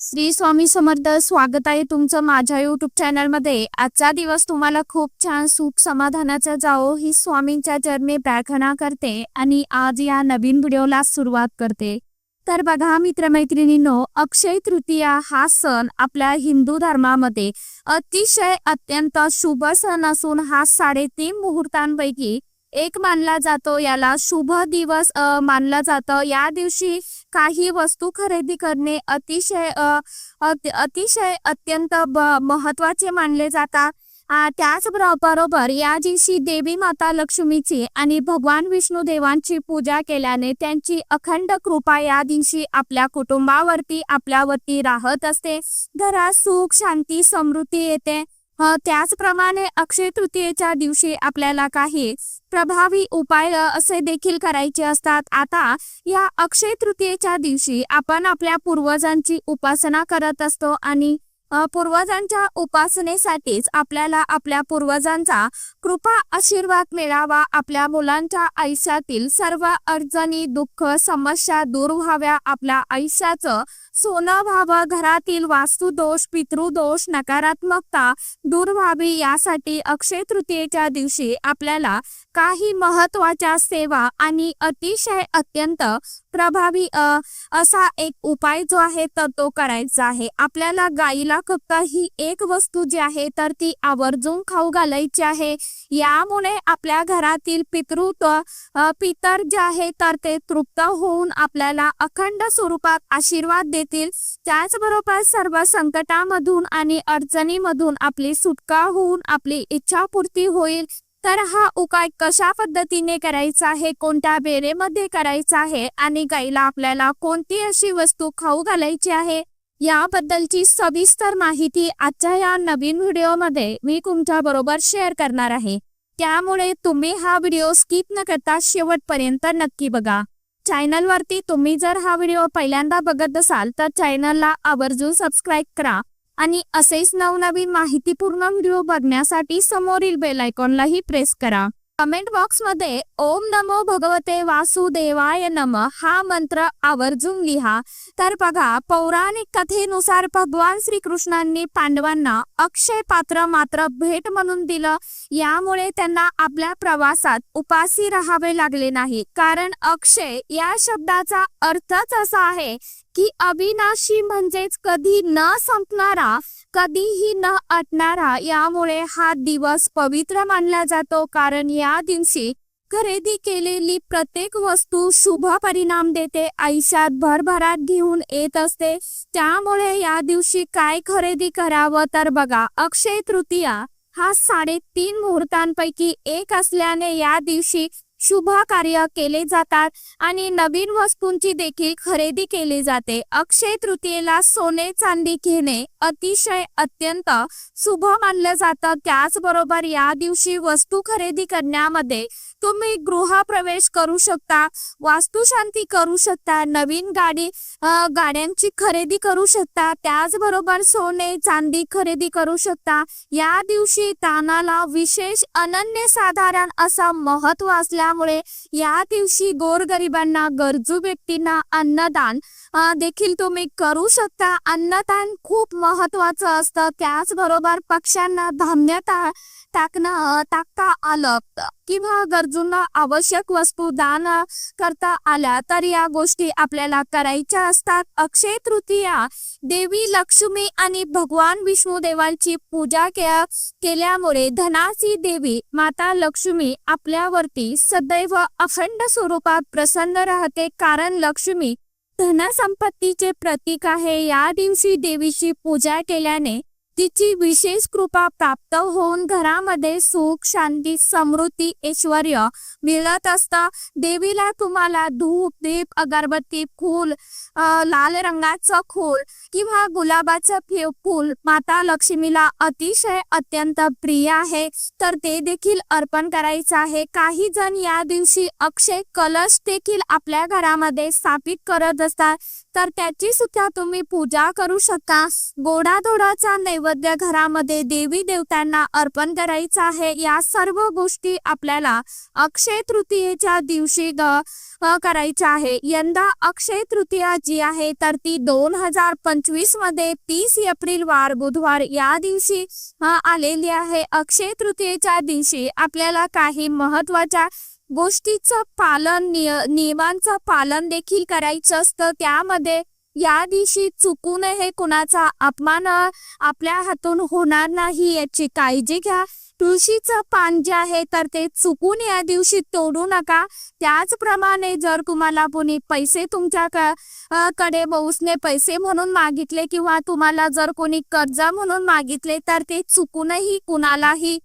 श्री स्वामी समर्थ स्वागत आहे तुमचं माझ्या युट्यूब चॅनलमध्ये आजचा दिवस तुम्हाला खूप छान सुख समाधानाचा जाओ ही स्वामींच्या चरणी प्रार्थना करते आणि आज या नवीन व्हिडिओला सुरुवात करते. तर बघा मित्रमैत्रिणींनो अक्षय तृतीया हा सण आपल्या हिंदू धर्मामध्ये अतिशय अत्यंत शुभ सण असून हा साडेतीन मुहूर्तांपैकी एक मानला जातो. याला शुभ दिवस मानला मानलं जातं. या दिवशी काही वस्तू खरेदी करणे अतिशय अतिशय अत्यंत महत्त्वाचे मानले जातात. त्याच त्याचबरोबर या दिवशी देवी माता लक्ष्मीची आणि भगवान विष्णू देवांची पूजा केल्याने त्यांची अखंड कृपा या दिवशी आपल्या कुटुंबावरती आपल्यावरती राहत असते. घरात सुख शांती समृद्धी येते. त्याचप्रमाणे अक्षय तृतीयेच्या दिवशी आपल्याला काही प्रभावी उपाय असे देखील करायचे असतात. आता या अक्षय तृतीयेच्या दिवशी आपण आपल्या पूर्वजांची उपासना करत असतो आणि पूर्वजांच्या उपासनेसाठीच आपल्याला आपल्या पूर्वजांचा कृपा आशीर्वाद मिळावा. आपल्या मुलांच्या आयुष्यातील सर्व अडचणी दुःख समस्या दूर व्हाव्या. आपल्या आयुष्याचं सोनं व्हावं घरातील वास्तुदोष पितृदोष नकारात्मकता दूर व्हावी यासाठी अक्षय तृतीयेच्या दिवशी आपल्याला काही महत्त्वाच्या सेवा आणि अतिशय अत्यंत प्रभावी असा एक उपाय जो आहे तर तो करायचा आहे. आपल्याला गाईला फक्त ही एक वस्तू जी आहे तर ती आवर्जून खाऊ घालायची आहे. यामुळे आपल्या घरातील पितृत्व पितर जे आहे तर ते तृप्त होऊन आपल्याला अखंड स्वरूपात आशीर्वाद देतील. त्याचबरोबर सर्व संकटामधून आणि अडचणीमधून आपली सुटका होऊन आपली इच्छापूर्ती होईल. तर हा उपाय कशा पद्धतीने करायचा आहे कोणत्या बेरेमध्ये करायचा आहे आणि गाईला आपल्याला कोणती अशी वस्तू खाऊ घालायची आहे याबद्दलची सविस्तर माहिती आजच्या या नवीन व्हिडिओमध्ये मी तुमच्या बरोबर शेअर करणार आहे. त्यामुळे तुम्ही हा व्हिडिओ स्किप न करता शेवटपर्यंत नक्की बघा. चॅनलवरती तुम्ही जर हा व्हिडिओ पहिल्यांदा बघत असाल तर चॅनलला आवर्जून सबस्क्राईब करा. आणि असेच नवनवीन माहितीपूर्ण व्हिडिओ बघण्यासाठी समोरील बेल आयकॉनलाही प्रेस करा. कमेंट बॉक्समध्ये ओम नमो भगवते वासुदेवाय नम हा मंत्र आवर्जून लिहा. तर बघा पौराणिक कथेनुसार भगवान श्रीकृष्णांनी पांडवांना अक्षय पात्र मात्र भेट म्हणून दिलं. यामुळे त्यांना आपल्या प्रवासात उपासी राहावे लागले नाही. कारण अक्षय या शब्दाचा अर्थच असा आहे की अविनाशी म्हणजेच कधी न संपणारा कधीही न अटणारा यामुळे हा दिवस पवित्र मानला जातो. कारण या दिवशी खरेदी केलेली प्रत्येक वस्तू शुभ परिणाम देते. आयुष्यात भरभराट घेऊन येत असते. त्यामुळे या दिवशी काय खरेदी करावं तर बघा अक्षय तृतीया हा साडेतीन मुहूर्तांपैकी एक असल्याने या दिवशी शुभ कार्य केले जातात आणि नवीन वस्तूंची देखील खरेदी केली जाते. अक्षय तृतीयेला सोने चांदी घेणे अतिशय अत्यंत शुभ मानलं जातं. त्याचबरोबर या दिवशी वस्तू खरेदी करण्यामध्ये तुम्ही गृहप्रवेश करू शकता वास्तुशांती करू शकता नवीन गाडी गाड्यांची खरेदी करू शकता त्याचबरोबर सोने चांदी खरेदी करू शकता. या दिवशी तानाला विशेष अनन्यसाधारण असा महत्त्व त्यामुळे या दिवशी गोरगरिबांना गरजू व्यक्तींना अन्नदान देखील तुम्ही करू शकता. अन्नदान खूप महत्वाचं असतं. त्याचबरोबर पक्ष्यांना धान्यता टाकणं टाकता आलं. किंवा गरजूंना आवश्यक वस्तू दान करता आल्या तर या गोष्टी आपल्याला करायच्या असतात. अक्षय तृतीया देवी लक्ष्मी आणि भगवान विष्णू देवांची पूजा केल्यामुळे धनासी देवी माता लक्ष्मी आपल्यावरती सदैव अखंड स्वरूपात प्रसन्न राहते. कारण लक्ष्मी धनसंपत्तीचे प्रतीक आहे. या दिवशी देवीची पूजा केल्याने तिची विशेष कृपा प्राप्त होऊन घरामध्ये सुख शांती समृद्धी ऐश्वर मिळत असतं देवीला तुम्हाला धूप दीप अगरबत्ती फूल लाल रंगाचं फूल किंवा गुलाबाचं फे- फूल माता लक्ष्मीला अतिशय अत्यंत प्रिय आहे. तर ते देखील अर्पण करायचं आहे. काही जण या दिवशी अक्षय कलश देखील आपल्या घरामध्ये स्थापित करत असतात. तर त्याची सुद्धा तुम्ही पूजा करू शकता. गोडाधोडाचा नैवेद्य घरामध्ये देवी देवतांना अर्पण करायचा आहे. या सर्व गोष्टी आपल्याला अक्षय तृतीयेच्या दिवशी ग- करायच्या आहे. यंदा अक्षय तृतीया जी आहे तर ती दोन हजार पंचवीसमध्ये तीस एप्रिल वार बुधवार या दिवशी आलेली आहे. अक्षय तृतीयेच्या दिवशी आपल्याला काही महत्त्वाच्या गोष्टीचं पालन नियमांचं पालन देखील करायचं असतं. त्यामध्ये या दिवशी चुकून हे कुणाचा अपमान आपल्या हातून होणार नाही याची काळजी घ्या. तुळशीचं पान जे आहे तर ते चुकून या दिवशी तोडू नका. त्याचप्रमाणे जर तुम्हाला कोणी पैसे तुमच्या कडे उसने पैसे म्हणून मागितले किंवा तुम्हाला जर कोणी कर्ज म्हणून मागितले तर ते चुकूनही कुणालाही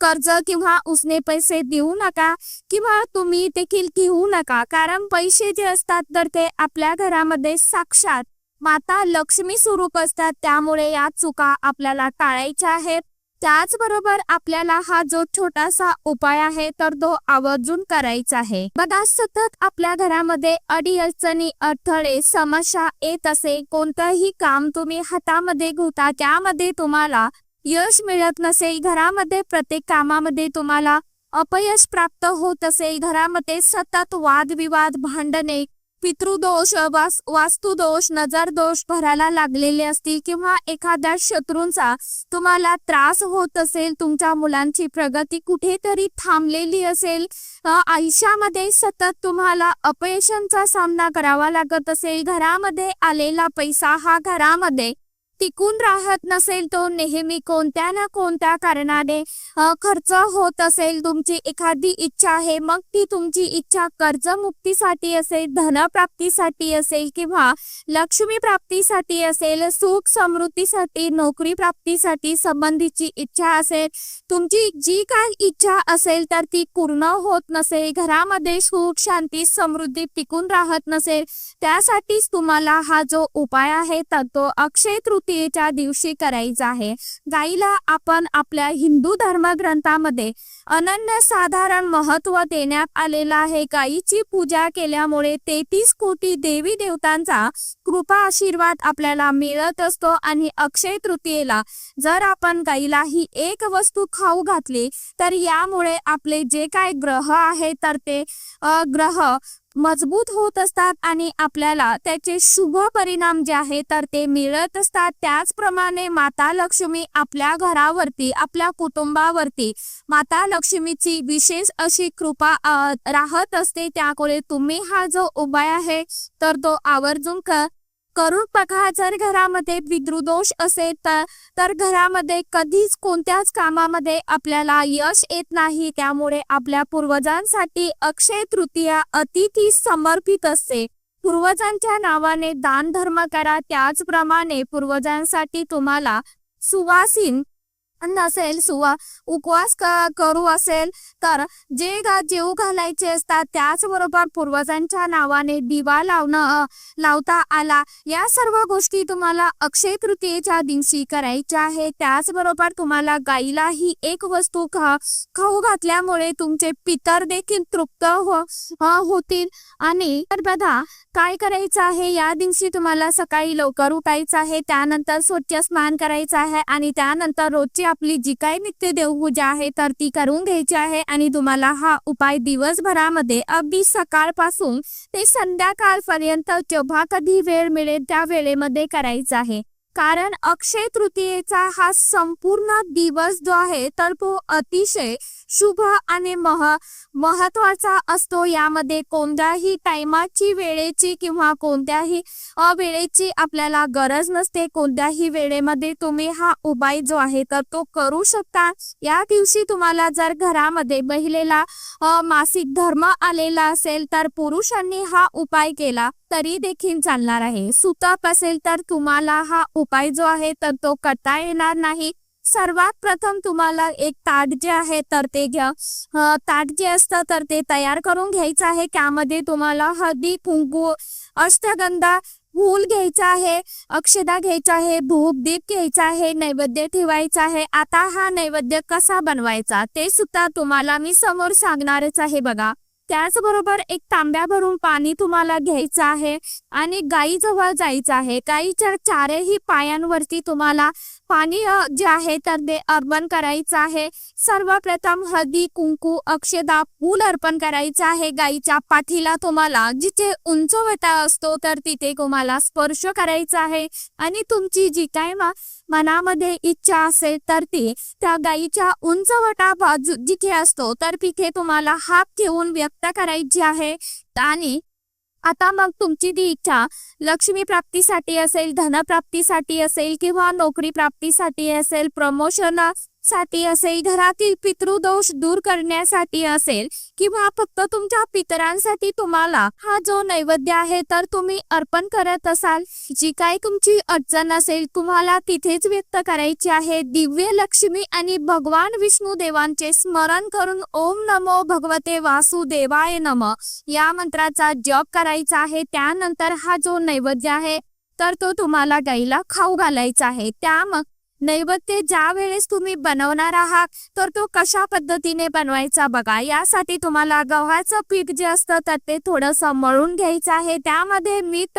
कर्ज किंवा उसने पैसे देऊ नका किंवा तुम्ही देखील घेऊ नका. कारण पैसे जे असतात तर ते आपल्या घरामध्ये साक्षात माता लक्ष्मी स्वरूप असतात. त्यामुळे या चुका आपल्याला टाळायच्या आहेत. त्याचबरोबर आपल्याला हा जो छोटासा उपाय आहे तर तो आवर्जून करायचा आहे. बघा सतत आपल्या घरामध्ये अडीअडचणी अडथळे समस्या येत असे कोणतंही काम तुम्ही हातामध्ये घेता त्यामध्ये तुम्हाला यश मिळत नसेल घरामध्ये प्रत्येक कामामध्ये तुम्हाला अपयश प्राप्त होत असेल घरामध्ये सतत वादविवाद भांडणे पितृदोष वास वास्तुदोष नजरदोष भरायला लागलेले असतील किंवा एखाद्या शत्रूंचा तुम्हाला त्रास होत असेल तुमच्या मुलांची प्रगती कुठेतरी थांबलेली असेल आयुष्यामध्ये सतत तुम्हाला अपयशांचा सामना करावा लागत असेल घरामध्ये आलेला पैसा हा घरामध्ये टिकून राहत नसेल तो नेहमी कोणत्या ना कोणत्या कारणाने खर्च होत असेल तुमची एखादी इच्छा आहे मग ती तुमची इच्छा कर्जमुक्तीसाठी असेल धनप्राप्तीसाठी असेल किंवा लक्ष्मी प्राप्तीसाठी असेल सुख समृद्धीसाठी नोकरी प्राप्तीसाठी संबंधीची इच्छा असेल तुमची जी काय इच्छा असेल तर ती पूर्ण होत नसेल घरामध्ये सुख शांती समृद्धी टिकून राहत नसेल त्यासाठीच तुम्हाला हा जो उपाय आहे तर तो अक्षय तृतीयेच्या दिवशी करायचा आहे. गाईला आपण आपल्या हिंदू धर्मग्रंथामध्ये अनन्य साधारण महत्त्व देण्यात आलेलं आहे. गाईची पूजा केल्यामुळे तेहतीस कोटी देवी देवतांचा कृपा आशीर्वाद आपल्याला मिळत असतो आणि अक्षय तृतीयेला जर आपण गाईला ही एक वस्तू खाऊ घातली तर यामुळे आपले जे काय ग्रह आहे तर ते ग्रह मजबूत होत असतात आणि आपल्याला त्याचे शुभ परिणाम जे आहे तर ते मिळत असतात. त्याचप्रमाणे माता लक्ष्मी आपल्या घरावरती आपल्या कुटुंबावरती माता लक्ष्मीची विशेष अशी कृपा राहत असते. त्यामुळे तुम्ही हा जो उपाय आहे तर तो आवर्जून करुण करून जर घरामध्ये पितृदोष असेल तर तर घरामध्ये कधीच कोणत्याच कामामध्ये आपल्याला यश येत नाही. त्यामुळे आपल्या पूर्वजांसाठी अक्षय तृतीया अतिथी समर्पित असते. पूर्वजांच्या नावाने दान धर्म करा. त्याचप्रमाणे पूर्वजांसाठी तुम्हाला सुवासीन नसेल सुवा उपवास करू असेल तर जे जेव घालायचे असतात त्याचबरोबर पूर्वजांच्या नावाने दिवा लावणं लावता आला. या सर्व गोष्टी तुम्हाला अक्षय तृतीयेच्या दिवशी करायच्या आहे त्याचबरोबर तुम्हाला गाईला ही एक वस्तू खा खाऊ घातल्यामुळे तुमचे पितर देखील तृप्त हो होतील. आणि बघा काय करायचं आहे? या दिवशी तुम्हाला सकाळी लवकर उठायचं आहे त्यानंतर स्वच्छ स्नान करायचं आहे आणि त्यानंतर रोजची आपली जी काही नित्य देवपूजा आहे तर ती करून घ्यायची आहे आणि तुम्हाला हा उपाय दिवसभरामध्ये अगदी सकाळपासून ते संध्याकाळपर्यंत जेव्हा कधी वेळ मिळेल त्या वेळेमध्ये करायचा आहे. कारण अक्षय तृतीयेचा हा संपूर्ण दिवस जो आहे तर तो अतिशय शुभ आणि मह महत्त्वाचा असतो. यामध्ये कोणत्याही टायमाची वेळेची किंवा कोणत्याही वेळेची आपल्याला गरज नसते. कोणत्याही वेळेमध्ये तुम्ही हा उपाय जो आहे तर तो करू शकता. या दिवशी तुम्हाला जर घरामध्ये महिलेला मासिक धर्म आलेला असेल तर पुरुषांनी हा उपाय केला तरी देखील चालणार आहे. सुतप असेल तर तुम्हाला हा उपाय उपाय जो आहे तर तो करता येणार नाही. सर्वात प्रथम तुम्हाला एक ताट जे आहे तर ते घ्या. ताट जे असतं तर ते तयार करून घ्यायचं आहे. त्यामध्ये तुम्हाला हळदी कुंकू अष्टगंधा फूल घ्यायचा आहे अक्षदा घ्यायचा आहे धूप दीप घ्यायचा आहे नैवेद्य ठेवायचा आहे. आता हा नैवेद्य कसा बनवायचा ते सुद्धा तुम्हाला मी समोर सांगणारच आहे बघा. त्याचबरोबर एक तांब्या भरून पाणी तुम्हाला घ्यायचं आहे आणि गाईजवळ जायचं आहे. गाईच्या चारही पायांवरती तुम्हाला पाणी जे आहे तर ते अर्पण करायचं आहे. सर्वप्रथम हळदी कुंकू अक्षदा फूल अर्पण करायचं आहे. गाईच्या पाठीला तुम्हाला जिथे उंचवटा असतो तर तिथे तुम्हाला स्पर्श करायचा आहे. आणि तुमची जी काय मा- मनामध्ये इच्छा असेल तर ती त्या गाईच्या उंचवटा बाजू जिथे असतो तर तिथे तुम्हाला हात घेऊन व्यक्त करायची आहे. आणि आता मग तुमची ती इच्छा लक्ष्मी प्राप्तीसाठी असेल धनप्राप्तीसाठी असेल किंवा नोकरी प्राप्तीसाठी असेल प्रमोशन साठी असेल घरातील पितृदोष दूर करण्यासाठी असेल किंवा फक्त तुमच्या पितरांसाठी तुम्हाला हा जो नैवेद्य आहे तर तुम्ही अर्पण करत असाल. जी काय तुमची अडचण असेल तुम्हाला तिथेच व्यक्त करायची आहे. दिव्य लक्ष्मी आणि भगवान विष्णू देवांचे स्मरण करून ओम नमो भगवते वासुदेवाय नम. या मंत्राचा जप करायचा आहे. त्यानंतर हा जो नैवेद्य आहे तर तो तुम्हाला गाईला खाऊ घालायचा आहे. त्या मग नैवेद्य ज्या वेळेस तुम्ही बनवणार आहात तर तो कशा पद्धतीने बनवायचा बघा. यासाठी तुम्हाला गव्हाचं पीठ जे असतं तर ते थोडंसं मळून घ्यायचं आहे. त्यामध्ये मीठ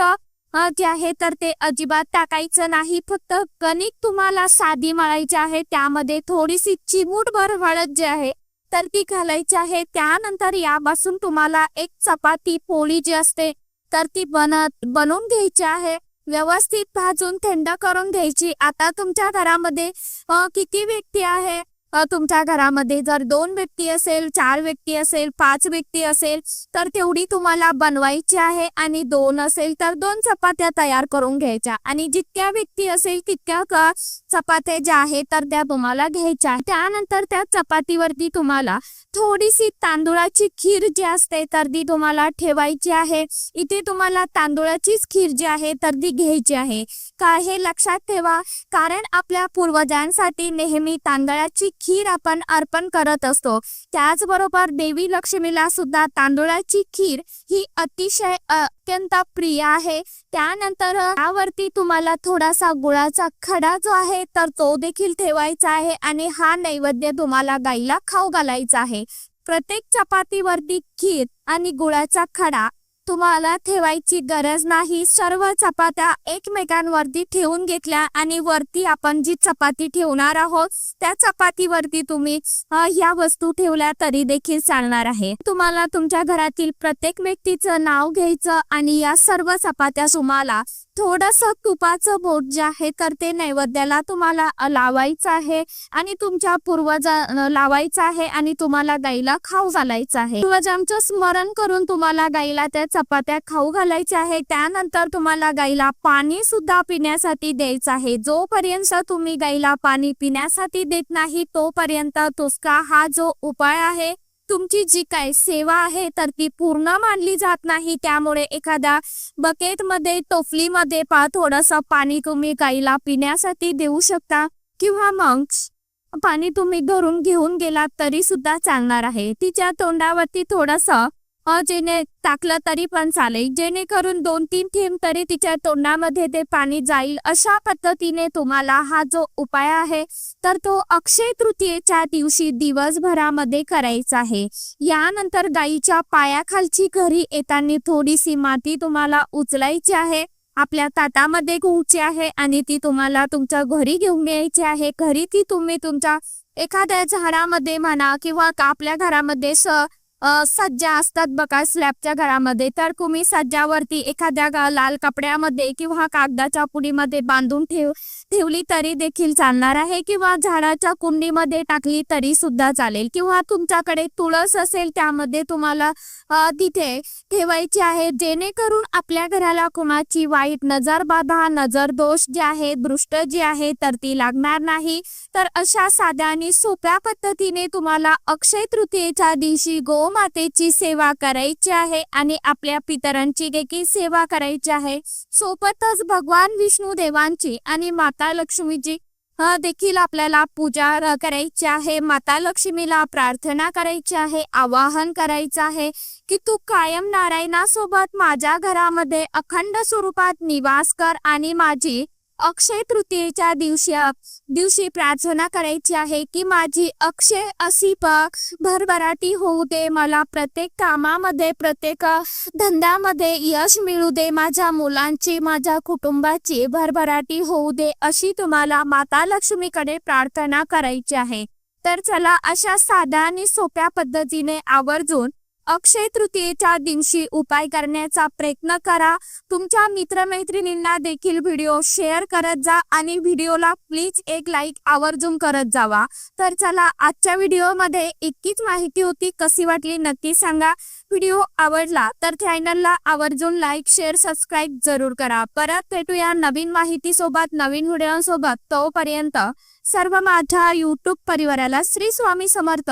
जे आहे तर ते अजिबात टाकायचं नाही. फक्त कणिक तुम्हाला साधी मळायची आहे. त्यामध्ये थोडीशी चिमूटभर हळद जी आहे तर ती घालायची आहे. त्यानंतर यापासून तुम्हाला एक चपाती पोळी जी असते तर ती बनत बनवून घ्यायची आहे. व्यवस्थित भाजून थंड करून घ्यायची. आता तुमच्या घरामध्ये किती व्यक्ती आहे? तुमच्या घरामध्ये जर दोन व्यक्ती असेल चार व्यक्ती असेल पाच व्यक्ती असेल तर तेवढी तुम्हाला बनवायची आहे आणि दोन असेल तर दोन चपात्या तयार करून घ्यायच्या. आणि जितक्या व्यक्ती असेल तितक्या चपात्या ज्या आहेत तर त्या तुम्हाला घ्यायच्या. त्यानंतर त्या चपातीवरती तुम्हाला थोडीशी तांदुळाची खीर जी असते तर ती तुम्हाला ठेवायची आहे. इथे तुम्हाला तांदुळाचीच खीर जी आहे तर ती घ्यायची आहे. का हे लक्षात ठेवा. कारण आपल्या पूर्वजांसाठी नेहमी तांदळाची खीर आपण अर्पण करत असतो. त्याचबरोबर देवी लक्ष्मीला सुद्धा तांदूळाची खीर ही अतिशय अत्यंत प्रिय आहे. त्यानंतर यावरती तुम्हाला थोडासा गुळाचा खडा जो आहे तर तो देखील ठेवायचा आहे आणि हा नैवेद्य तुम्हाला गाईला खाऊ घालायचा आहे. प्रत्येक चपातीवरती खीर आणि गुळाचा खडा तुम्हाला ठेवायची गरज नाही. सर्व चपात्या एकमेकांवरती ठेवून घेतल्या आणि वरती आपण जी चपाती ठेवणार आहोत त्या चपातीवरती तुम्ही ह्या वस्तू ठेवल्या तरी देखील चालणार आहे. तुम्हाला तुमच्या घरातील प्रत्येक व्यक्तीचं नाव घ्यायचं आणि या सर्व चपात्या तुम्हाला थोडंसं तुपाचं बोट जे आहे तर ते नैवेद्याला तुम्हाला लावायचं आहे आणि तुमच्या पूर्वजा लावायचं आहे आणि तुम्हाला गाईला खाऊ घालायचं आहे. पूर्वजांचं स्मरण करून तुम्हाला गाईला त्या चपात्या खाऊ घालायच्या आहे. त्यानंतर तुम्हाला गाईला पाणी सुद्धा पिण्यासाठी द्यायचं आहे. जोपर्यंत तुम्ही गाईला पाणी पिण्यासाठी देत नाही तोपर्यंत तुसका हा जो उपाय आहे तुमची जी काय सेवा आहे तर ती पूर्ण मानली जात नाही. त्यामुळे एखाद्या बकेटमध्ये टोफलीमध्ये पा थोडंसं पाणी तुम्ही गाईला पिण्यासाठी देऊ शकता. किंवा मग पाणी तुम्ही घरून घेऊन गेलात तरी सुद्धा चालणार आहे. तिच्या तोंडावरती थोडंसं जिने टाकलं तरी पण चालेल. जेणेकरून दोन तीन थेंब तरी तिच्या तोंडामध्ये ते पाणी जाईल. अशा पद्धतीने तुम्हाला हा जो उपाय आहे तर तो अक्षय तृतीयेच्या दिवशी दिवसभरामध्ये करायचा आहे. यानंतर गाईच्या पायाखालची घरी येताना थोडीशी माती तुम्हाला उचलायची आहे. आपल्या ताटामध्ये घ्यायची आहे आणि ती तुम्हाला तुमच्या घरी घेऊन यायची आहे. घरी ती तुम्ही तुमच्या एखाद्या झाडामध्ये म्हणा किंवा का आपल्या घरामध्ये स सज्जा असतात बघा स्लॅबच्या घरामध्ये. तर तुम्ही सज्जावरती एखाद्या लाल कपड्यामध्ये किंवा कागदाच्या पुडीमध्ये बांधून ठेव ठेवली तरी देखील चालणार आहे किंवा झाडाच्या कुंडीमध्ये टाकली तरी सुद्धा चालेल. किंवा तुमच्याकडे तुळस असेल त्यामध्ये तुम्हाला तिथे ठेवायची आहे. जेणेकरून आपल्या घराला कुणाची वाईट नजर बाधा नजर दोष जे आहे दृष्ट जी आहे तर ती लागणार नाही. तर अशा साध्या आणि सोप्या पद्धतीने तुम्हाला अक्षय तृतीयेच्या दिवशी गोमातेची सेवा करायची आहे आणि आपल्या पितरांची देखील सेवा करायची आहे. सोबतच भगवान विष्णू देवांची आणि माता लक्ष्मीची देखील आपल्याला पूजा करायची आहे. माता लक्ष्मीला प्रार्थना करायची आहे आवाहन करायचं आहे की तू कायम नारायणासोबत माझ्या घरामध्ये अखंड स्वरूपात निवास कर आणि माझी अक्षय तृतीयेच्या दिवशी दिवशी प्रार्थना करायची आहे की माझी अक्षय अशी भरभराटी होऊ दे. मला प्रत्येक कामामध्ये प्रत्येक धंद्यामध्ये यश मिळू दे. माझ्या मुलांची माझ्या कुटुंबाची भरभराटी होऊ दे अशी तुम्हाला माता लक्ष्मीकडे प्रार्थना करायची आहे. तर चला अशा साध्या आणि सोप्या पद्धतीने आवर्जून अक्षय तृतीयेच्या दिवशी उपाय करण्याचा प्रयत्न करा. तुमच्या मित्रमैत्रिणींना देखील व्हिडिओ शेअर करत जा आणि व्हिडिओला प्लीज एक लाईक आवर्जून करत जावा. तर चला आजच्या व्हिडिओमध्ये इतकीच माहिती होती. कशी वाटली नक्की सांगा. व्हिडिओ आवडला तर चॅनलला आवर्जून लाईक शेअर सबस्क्राईब जरूर करा. परत भेटूया नवीन माहितीसोबत नवीन व्हिडिओसोबत. तोपर्यंत सर्व माझ्या यूट्यूब परिवाराला श्री स्वामी समर्थ.